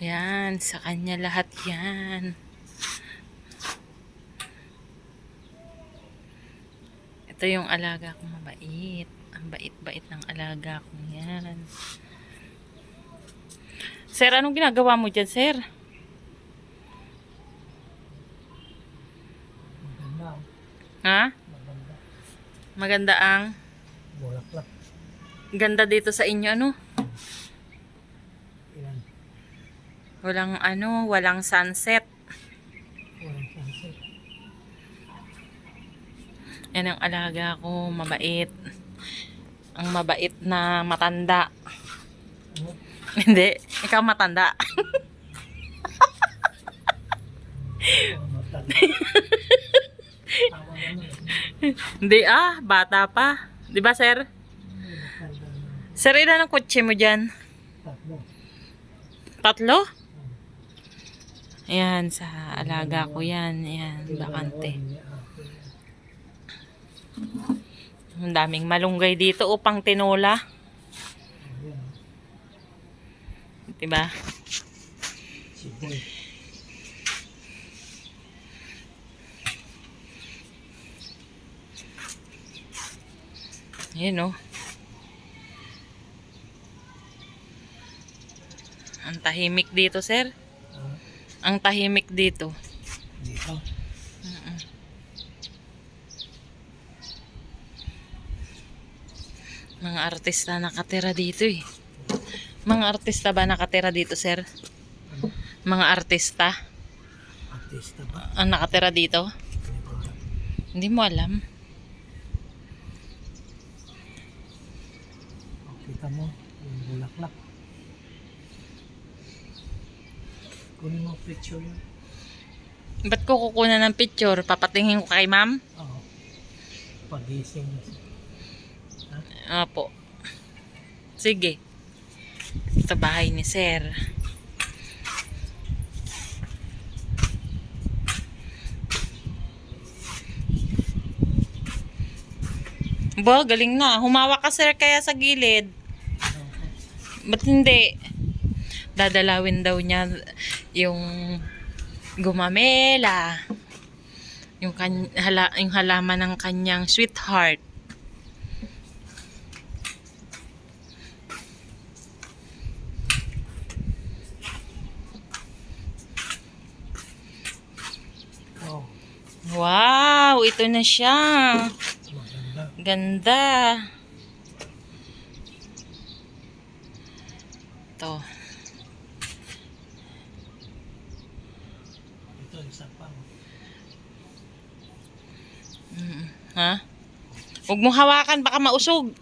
Yan, sa kanya lahat yan. Ito yung alaga kong mabait. Ang bait-bait ng alaga kong yan. Sir, anong ginagawa mo dyan, sir? Maganda. Ha? Maganda. Maganda ang Bulaklak. ganda dito sa inyo, ano? Ilan? Walang ano, walang sunset. Walang sunset. Yan ang alaga ko, mabait. Ang mabait na matanda. Ano? Hindi, ikaw matanda. Hindi ah, bata pa. Di ba, sir? Sir, ilan ang kotse mo dyan? tatlo. Tatlo? Ayan, sa alaga ko yan. Ayan, bakante. Ang daming malunggay dito upang tinola. Ayan. Diba? Ayan oh. Ang tahimik dito, sir. Ah, Ang tahimik dito. dito. Mga artista nakatira dito eh. Mga artista ba nakatira dito, sir? Mga artista Artista ba? ang nakatira dito? Hindi ko alam. Hindi mo alam. Kita mo, yung bulaklak. Kunin mo picture yun. Ba't ko kukunan ng picture? Papatingin ko kay ma'am? Oo. Pagising niya. siya. Apo. Sige. Ito bahay ni sir. Bo, galing na. Humawa ka sir kaya sa gilid. Ba't hindi? Dadalawin daw niya yung gumamela. Yung, kan hala yung halaman ng kanyang sweetheart. Oh, Wow, ito na siya. maganda. Ganda. Ito. Ito, isa pa. Ha? Huwag mong hawakan, baka mausog.